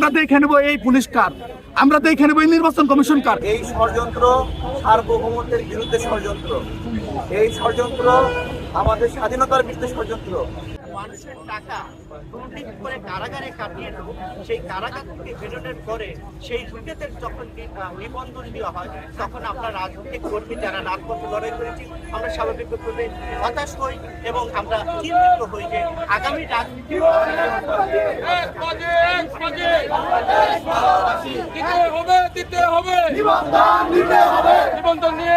আমরা দেখে নেব এই পুলিশ কার? আমরা দেখে নেব এই নির্বাচন কমিশন কার? এই ষড়যন্ত্র সার্বভৌমত্বের বিরুদ্ধে ষড়যন্ত্র। এই ষড়যন্ত্র আমাদের স্বাধীনতার বিরুদ্ধে ষড়যন্ত্র। মানুষের টাকা দুর্নীতি করে কারাগারে কাটিয়ে দেবো সেই কারাগার থেকে বেরোনোর পরে সেই দুর্নীতির যখন নি- নিবন্ধন দেওয়া হয় তখন আমরা রাজনৈতিক কর্মী যারা রাজপথে লড়াই করেছি আমরা স্বাভাবিকভাবে হতাশ হই এবং আমরা চিন্তিত হই যে আগামী রাজনীতি দিতে হবে দিতে হবে। নিবন্ধন নিয়ে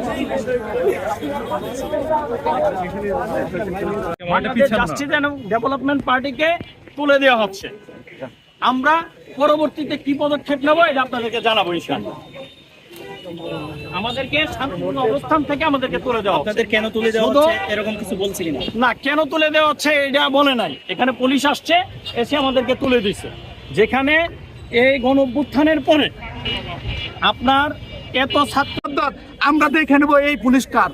জাস্টিস অ্যান্ড ডেভেলপমেন্ট পার্টিকে তুলে দেওয়া হচ্ছে। আমরা পরবর্তীতে কি পদক্ষেপ নেব এটা আপনাদেরকে জানাব ইনশাআল্লাহ। আমাদেরকে শান্তিপূর্ণ অবস্থান থেকে আমাদেরকে তুলে দেওয়া আপনাদের কেন তুলে দেওয়া হচ্ছে? এরকম কিছু বলছি কিনা? না কেন তুলে দেওয়া হচ্ছে এটা বলে নাই। এখানে পুলিশ আসছে এসে আমাদেরকে তুলে দিছে। যেখানে এই গণ অভ্যুত্থানের পরে আপনার এত ছাত্র অর্থাৎ আমরা দেখে নেব এই পুলিশ কার।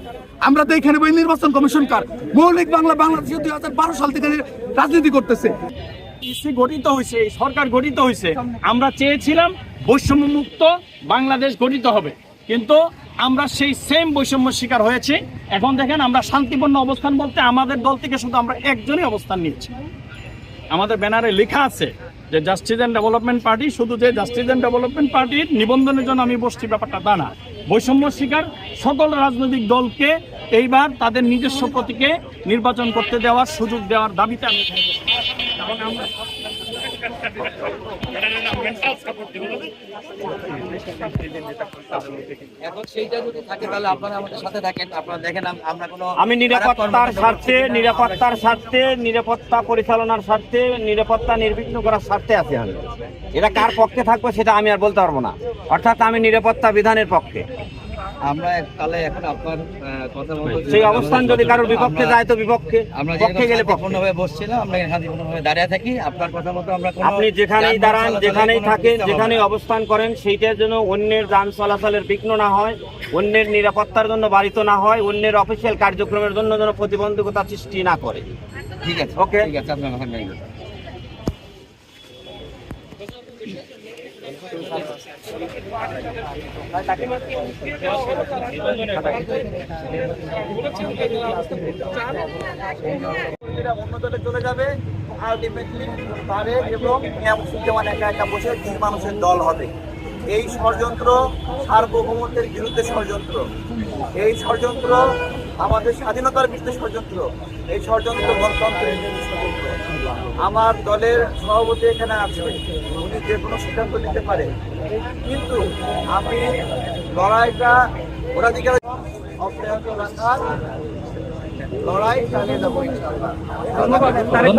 আমরা দেখে নেব এই নির্বাচন কমিশন কার। মৌলিক বাংলা বাংলাদেশ দুই হাজার বারো সাল থেকে রাজনীতি করতেছে। গঠিত হয়েছে সরকার গঠিত হয়েছে। আমরা চেয়েছিলাম বৈষম্য মুক্ত বাংলাদেশ গঠিত হবে। কিন্তু আমরা সেই সেম বৈষম্য শিকার হয়েছে। এখন দেখেন আমরা শান্তিপূর্ণ অবস্থান বলতে আমাদের দল থেকে শুধু আমরা একজনই অবস্থান নিয়েছি। আমাদের ব্যানারে লেখা আছে যে জাস্টিস অ্যান্ড ডেভেলপমেন্ট পার্টি শুধু যে জাস্টিস অ্যান্ড ডেভেলপমেন্ট পার্টির নিবন্ধনের জন্য আমি বসছি, ব্যাপারটা তা বৈষম্য শিকার সকল রাজনৈতিক দলকে এইবার তাদের নিজস্ব প্রতীকে নির্বাচন করতে দেওয়ার সুযোগ দেওয়ার দাবিতে আমি আমি নিরাপত্তার স্বার্থে নিরাপত্তার স্বার্থে নিরাপত্তা পরিচালনার স্বার্থে নিরাপত্তা নির্বিঘ্ন করার স্বার্থে আছি আমি। এটা কার পক্ষে থাকব সেটা আমি আর বলতে পারব না। অর্থাৎ আমি নিরাপত্তা বিধানের পক্ষে। আমরা তাহলে এখন আপনার কথা সেই অবস্থান যদি কারোর বিপক্ষে যায় তো বিপক্ষে আমরা পক্ষে গেলে বসছিলাম আমরা শান্তিপূর্ণভাবে দাঁড়িয়ে থাকি। আপনার কথা মতো আমরা আপনি যেখানেই দাঁড়ান যেখানেই কোনো থাকেন যেখানেই অবস্থান করেন সেইটার জন্য অন্যের যান চলাচলের বিঘ্ন না হয় অন্যের নিরাপত্তার জন্য বাড়িত না হয় অন্যের অফিসিয়াল কার্যক্রমের জন্য যেন প্রতিবন্ধকতা সৃষ্টি না করে। ঠিক আছে Okay. ঠিক আছে আপনার কথা নেই কর্মীরা অন্য দলে চলে যাবে। আলটিমেটলি তারেক এবং মিয়া মুসুজ্জামান একা একা বসে তিন মানুষের দল হবে। এই ষড়যন্ত্র সার্বভৌমত্বের বিরুদ্ধে ষড়যন্ত্র। এই ষড়যন্ত্র আমাদের স্বাধীনতার বিরুদ্ধে ষড়যন্ত্র। এই ষড়যন্ত্র গণতন্ত্রের বিরুদ্ধে ষড়যন্ত্র। আমার দলের সভাপতি এখানে আছে। উনি যে কোনো সিদ্ধান্ত নিতে পারে কিন্তু আমি লড়াইটা ওরাধিকার অব্যাহত লড়াই চালিয়ে যাব।